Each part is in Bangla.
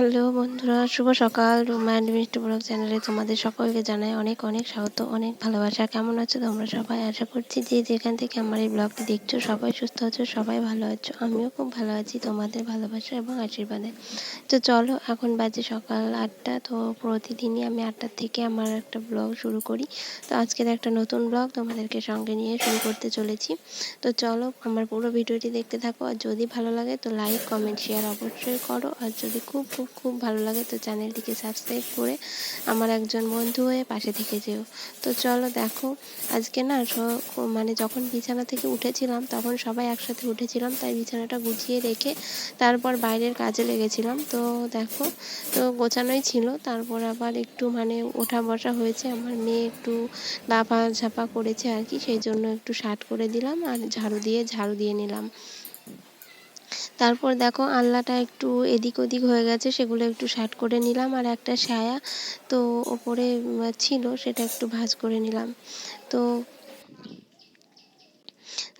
হ্যালো বন্ধুরা, শুভ সকাল। রোম্যান্ড মিষ্টি ব্লগ চ্যানেলে তোমাদের সকলকে জানাই অনেক অনেক স্বাগত, অনেক ভালোবাসা। কেমন আছো তোমরা সবাই? আশা করছি যে যেখান থেকে আমার এই ব্লগটি দেখছ, সবাই সুস্থ আছো, সবাই ভালো আছো। আমিও খুব ভালো আছি, তোমাদের ভালোবাসা এবং আশীর্বাদে। তো চলো, এখন বাজে সকাল আটটা। তো প্রতিদিনই আমি আটটার থেকে আমার একটা ব্লগ শুরু করি। তো আজকের একটা নতুন ব্লগ তোমাদেরকে সঙ্গে নিয়ে শুরু করতে চলেছি। তো চলো, আমার পুরো ভিডিওটি দেখতে থাকো। আর যদি ভালো লাগে তো লাইক, কমেন্ট, শেয়ার অবশ্যই করো। আর যদি খুব খুব খুব ভালো লাগে তো চ্যানেলটিকে সাবস্ক্রাইব করে আমার একজন বন্ধু হয়ে পাশে থেকে যেও। তো চলো দেখো, আজকে না মানে যখন বিছানা থেকে উঠেছিলাম তখন সবাই একসাথে উঠেছিলাম, তাই বিছানাটা গুছিয়ে রেখে তারপর বাইরের কাজে লেগেছিলাম। তো দেখো, তো গোছানোই ছিল, তারপর আবার একটু মানে ওঠা বসা হয়েছে, আমার মেয়ে একটু লাফা ঝাপা করেছে আর কি, সেই জন্য একটু শার্ট করে দিলাম আর ঝাড়ু দিয়ে ঝাড়ু দিয়ে নিলাম। তারপর দেখো আলনাটা একটু এদিক ওদিক হয়ে গেছে, সেগুলো একটু শার্ট করে নিলাম আর একটা সায়া তো ওপরে ছিল, সেটা একটু ভাজ করে নিলাম। তো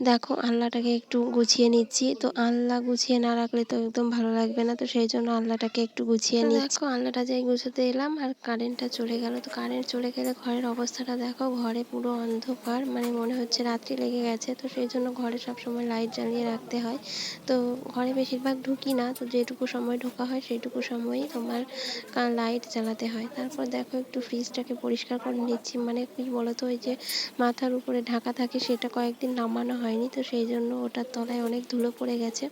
দেখো আলনাটাকে একটু গুছিয়ে নিচ্ছি। তো আলনা গুছিয়ে না রাখলে তো একদম ভালো লাগবে না। তো সেই জন্য আলনাটাকে একটু গুছিয়ে নিচ্ছি। দেখো আলনাটা যাই গুছোতে এলাম আর কারেন্টটা চলে গেল। তো কারেন্ট চলে গেলে ঘরের অবস্থাটা দেখো ঘরে পুরো অন্ধকার। মানে মনে হচ্ছে রাত্রি লেগে গেছে। তো সেই জন্য ঘরে সবসময় লাইট জ্বালিয়ে রাখতে হয়। তো ঘরে বেশিরভাগ ঢুকি না। তো যেটুকু সময় ঢোকা হয় সেইটুকু সময়ই তোমার লাইট জ্বালাতে হয়। তারপর দেখো একটু ফ্রিজটাকে পরিষ্কার করে নিচ্ছি। মানে কি বলতো ওই যে মাথার উপরে ঢাকা থাকে সেটা কয়েকদিন নামানো হয়। হয়নি, তো সেই জন্য ওটার তলায় অনেক ধুলো পড়ে গেছে।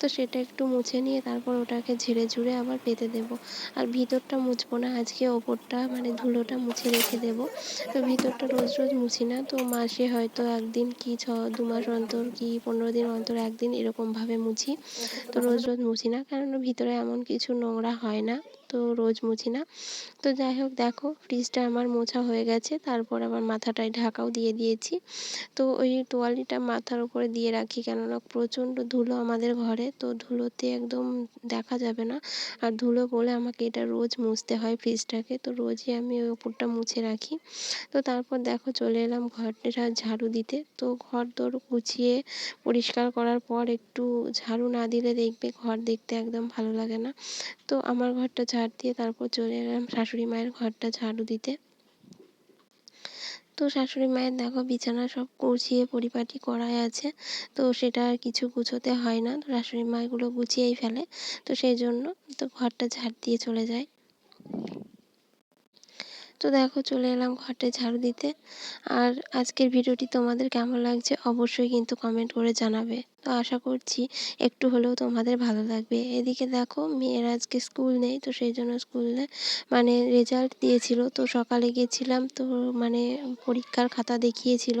তো সেটা একটু মুছে নিয়ে তারপর ওটাকে ঝেড়ে ঝুড়ে আবার পেতে দেব। আর ভিতরটা মুছবো না, আজকে ওপরটা মানে ধুলোটা মুছে রেখে দেব। তো ভিতরটা রোজ রোজ মুছি না, তো মাসে হয়তো একদিন কি ছ, দু মাস অন্তর কি পনেরো দিন অন্তর একদিন এরকমভাবে মুছি। তো রোজ রোজ মুছি না, কারণ ভিতরে এমন কিছু নোংরা হয় না। তো রোজ মুছি না। তো যাই হোক, দেখো ফ্রিজটা আমার মোছা হয়ে গেছে, তারপর আবার মাথাটায় ঢাকাও দিয়ে দিয়েছি। তো ওই তোয়ালিটা মাথার উপরে দিয়ে রাখি, কেননা প্রচণ্ড ধুলো আমাদের ঘরে, তো ধুলোতে একদম দেখা যাবে না। আর ধুলো বলে আমাকে এটা রোজ মুছতে হয় ফ্রিজটাকে তো রোজই আমি ওই ওপরটা মুছে রাখি। তো তারপর দেখো, চলে এলাম ঘরটা ঝাড়ু দিতে। তো ঘর দোর গুছিয়ে পরিষ্কার করার পর একটু ঝাড়ু না দিলে দেখবে ঘর দেখতে একদম ভালো লাগে না। তো আমার ঘরটা দিয়ে তারপর চলে এলাম শাশুড়ি মায়ের ঘরটা ঝাড়ু দিতে। তো শাশুড়ি মায়ের দেখো বিছানা সব গুছিয়ে পরিপাটি করাই আছে, তো সেটা আর কিছু গুছোতে হয় না। তো শাশুড়ি মা গুলো গুছিয়েই ফেলে, তো সেই জন্য তো ঘরটা ঝাড় দিয়ে চলে যায়। তো দেখো চলে এলাম ঘরটা ঝাড়ু দিতে। আর আজকের ভিডিওটি তোমাদের কেমন লাগছে অবশ্যই কিন্তু কমেন্ট করে জানাবে। তো আশা করছি একটু হলেও তোমাদের ভালো লাগবে। এদিকে দেখো মেয়ের আজকে স্কুল নেই, তো সেই জন্য স্কুলে মানে রেজাল্ট দিয়েছিল। তো সকালে গিয়েছিলাম তো মানে পরীক্ষার খাতা দেখিয়েছিল।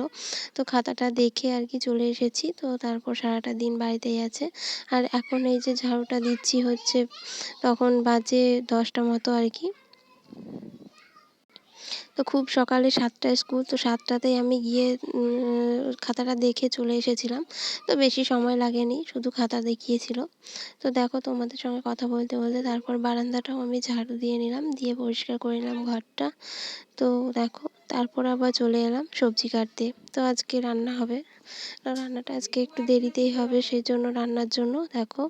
তো খাতাটা দেখে আর কি চলে এসেছি। তো তারপর সারাটা দিন বাড়িতেই আছে। আর এখন এই যে ঝাড়ুটা দিচ্ছি হচ্ছে তখন বাজে দশটা মতো আর কি। তো খুব সকালে সাতটায় স্কুল, তো সাতটাতেই আমি গিয়ে খাতাটা দেখে চলে এসেছিলাম। তো বেশি সময় লাগেনি, শুধু খাতা দেখিয়েছিল। তো দেখো তোমাদের সঙ্গে কথা বলতে বলতে তারপর বারান্দাটাও আমি ঝাড়ু দিয়ে নিলাম, দিয়ে পরিষ্কার করে নিলাম ঘরটা। তো দেখো, তারপর আবার চলে এলাম সবজি কাটতে। তো আজকে রান্না হবে। রান্নাটা আজকে একটু দেরিতেই হবে সেই জন্য রান্নার জন্য দেখো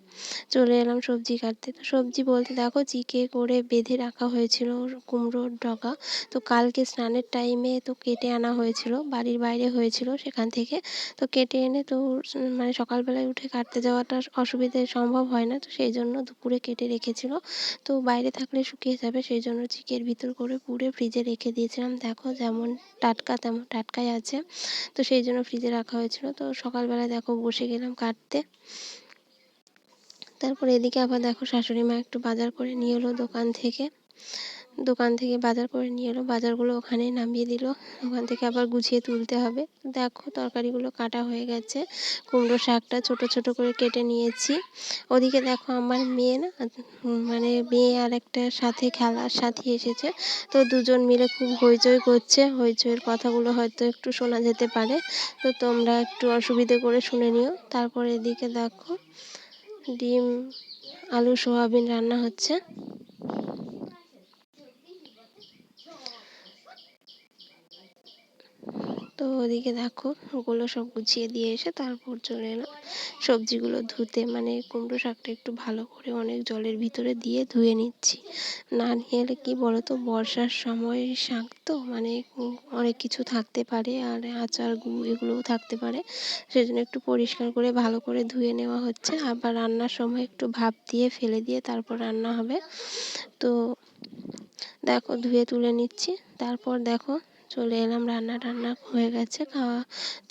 চলে এলাম সবজি কাটতে। তো সবজি বলতে দেখো চিকে করে বেঁধে রাখা হয়েছিল কুমড়োর ডগা। তো কালকে স্নানের টাইমে তো কেটে আনা হয়েছিল, বাড়ির বাইরে হয়েছিল সেখান থেকে। তো কেটে এনে তো মানে সকালবেলায় উঠে কাটতে যাওয়াটা অসুবিধে সম্ভব হয় না, তো সেই জন্য দুপুরে কেটে রেখেছিল। তো বাইরে থাকলে শুকিয়ে যাবে সেই জন্য চিকের ভিতর করে পুড়ে ফ্রিজে রেখে দিয়েছিলাম। দেখো যেমন টাটকা তেমন টাটকাই আছে। তো সেই জন্য ফ্রিজে রাখা হয়েছিল। তো সকালবেলায় দেখো বসে গেলাম কাটতে। তারপর এদিকে আবার দেখো শাশুড়ি মা একটু বাজার করে নিয়ে এলো দোকান থেকে। দোকান থেকে বাজার করে নিয়ে এলো। বাজারগুলো ওখানে নামিয়ে দিল। ওখান থেকে আবার গুছিয়ে তুলতে হবে। দেখো তরকারিগুলো কাটা হয়ে গেছে। কুমড়ো শাকটা ছোট ছোট করে কেটে নিয়েছি। ওদিকে দেখো আমার মেয়ে না মানে মেয়ে আর একটা সাথে খেলার সাথী এসেছে। তো দুজন মিলে খুব হইচই করছে। হইচইয়ের কথাগুলো হয়তো একটু শোনা যেতে পারে। তো তোমরা একটু অসুবিধে করে শুনে নিও। তারপর এদিকে দেখো ডিম, আলু, সোয়াবিন রান্না হচ্ছে। তো ওদিকে দেখো ওগুলো সব গুছিয়ে দিয়ে এসে তারপর চলে এলাম সবজিগুলো ধুতে মানে কুমড়ো শাকটা একটু ভালো করে অনেক জলের ভিতরে দিয়ে ধুয়ে নিচ্ছি। না নিয়ে এলে কী বলো তো বর্ষার সময় শাক তো মানে অনেক কিছু থাকতে পারে আর আচার এগুলোও থাকতে পারে। সেজন্য একটু পরিষ্কার করে ভালো করে ধুয়ে নেওয়া হচ্ছে। আবার রান্নার সময় একটু ভাপ দিয়ে ফেলে দিয়ে তারপর রান্না হবে। তো দেখো ধুয়ে তুলে নিচ্ছি। তারপর দেখো চলে এলাম, রান্না টান্না হয়ে গেছে। খাওয়া,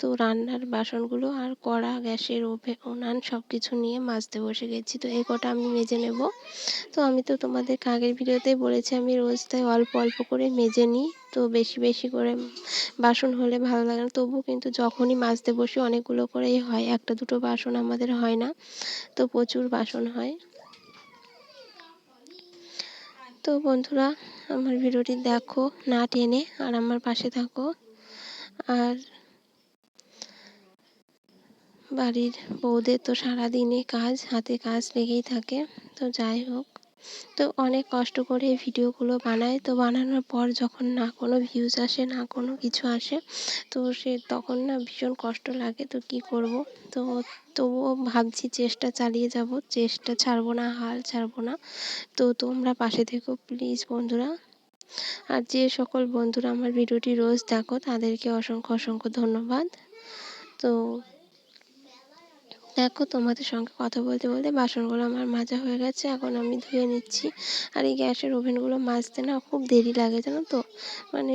তো রান্নার বাসনগুলো আর কড়া, গ্যাসের ওভে, উনান সব কিছু নিয়ে মাজতে বসে গেছি। তো এই কটা আমি মেজে নেব। তো আমি তো তোমাদের আগের ভিডিওতেই বলেছি, আমি রোজ তাই অল্প অল্প করে মেজে নিই। তো বেশি বেশি করে বাসন হলে ভালো লাগে না। তবু কিন্তু যখনই মাজতে বসি, অনেকগুলো করেই হয়। একটা দুটো বাসন আমাদের হয় না, তো প্রচুর বাসন হয়। তো বন্ধুরা, আমার ভিডিওটি দেখো, না টেনে, আর আমার পাশে থাকো। আর বাড়ির বউদের তো সারাদিনে কাজ, হাতে কাজ লেগেই থাকে, তো যাই হোক। তো অনেক কষ্ট করে ভিডিওগুলো বানাই তো বানানোর পর যখন না কোনো ভিউজ আসে, না কোনো কিছু আসে, তো সে তখন না ভীষণ কষ্ট লাগে। তো কি করব? তো তবুও ভাবছি চেষ্টা চালিয়ে যাব। চেষ্টা ছাড়বো না, হাল ছাড়বো না। তো তোমরা পাশে থেকো প্লিজ বন্ধুরা। আর যে সকল বন্ধুরা আমার ভিডিওটি রোজ দেখো, তাদেরকে অসংখ্য অসংখ্য ধন্যবাদ। তো দেখো তোমাদের সঙ্গে কথা বলতে বলতে বাসনগুলো আমার মাজা হয়ে গেছে, এখন আমি ধুয়ে নিচ্ছি। আর এই গ্যাসের ওভেনগুলো মাজতে না খুব দেরি লাগে, জানো তো? মানে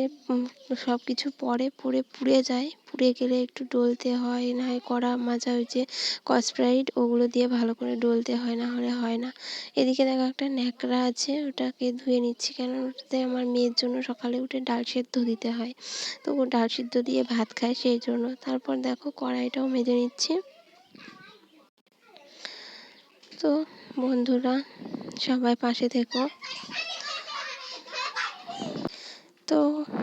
সব কিছু পরে পুড়ে পুড়ে যায়। পুড়ে গেলে একটু ডলতে হয়, না হয় কড়া মাজা হয়েছে কসপ্রাইট, ওগুলো দিয়ে ভালো করে ডলতে হয়, না হলে হয় না। এদিকে দেখো একটা ন্যাকড়া আছে, ওটাকে ধুয়ে নিচ্ছি কেন? ওটাতে আমার মেয়ের জন্য সকালে উঠে ডাল সেদ্ধ দিতে হয়। তো ডাল সিদ্ধ দিয়ে ভাত খায় সেই জন্য। তারপর দেখো কড়াইটাও মেজে নিচ্ছি। তো বন্ধুরা, সবাই পাশে থেকো। তো,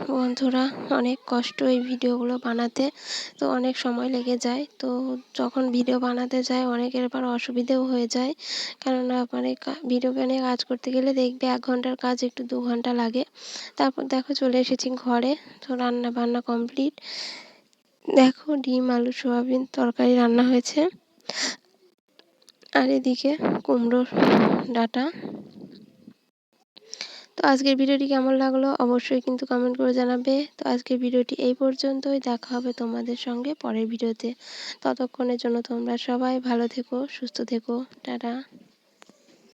বন্ধুরা, অনেক কষ্ট এই ভিডিওগুলো বানাতে, তো অনেক সময় লেগে যায়। তো, যখন ভিডিও বানাতে যায় অনেকের আবার অসুবিধেও হয়ে যায়। কেননা মানে ভিডিও বানিয়ে কাজ করতে গেলে দেখবে এক ঘণ্টার কাজ একটু দু ঘণ্টা লাগে। তারপর দেখো, চলে এসেছি ঘরে, তো রান্না বান্না কমপ্লিট। দেখো, ডিম, আলু, সোয়াবিন, তরকারি রান্না হয়েছে। আর এদিকে কুমড়োর ডাঁটা। তো আজকের ভিডিওটি কেমন লাগল অবশ্যই কিন্তু কমেন্ট করে জানাবে। তো আজকের ভিডিওটি এই পর্যন্তই। দেখা হবে তোমাদের সঙ্গে পরের ভিডিওতে। ততক্ষণের জন্য তোমরা সবাই ভালো থেকো, সুস্থ থেকো। টাটা।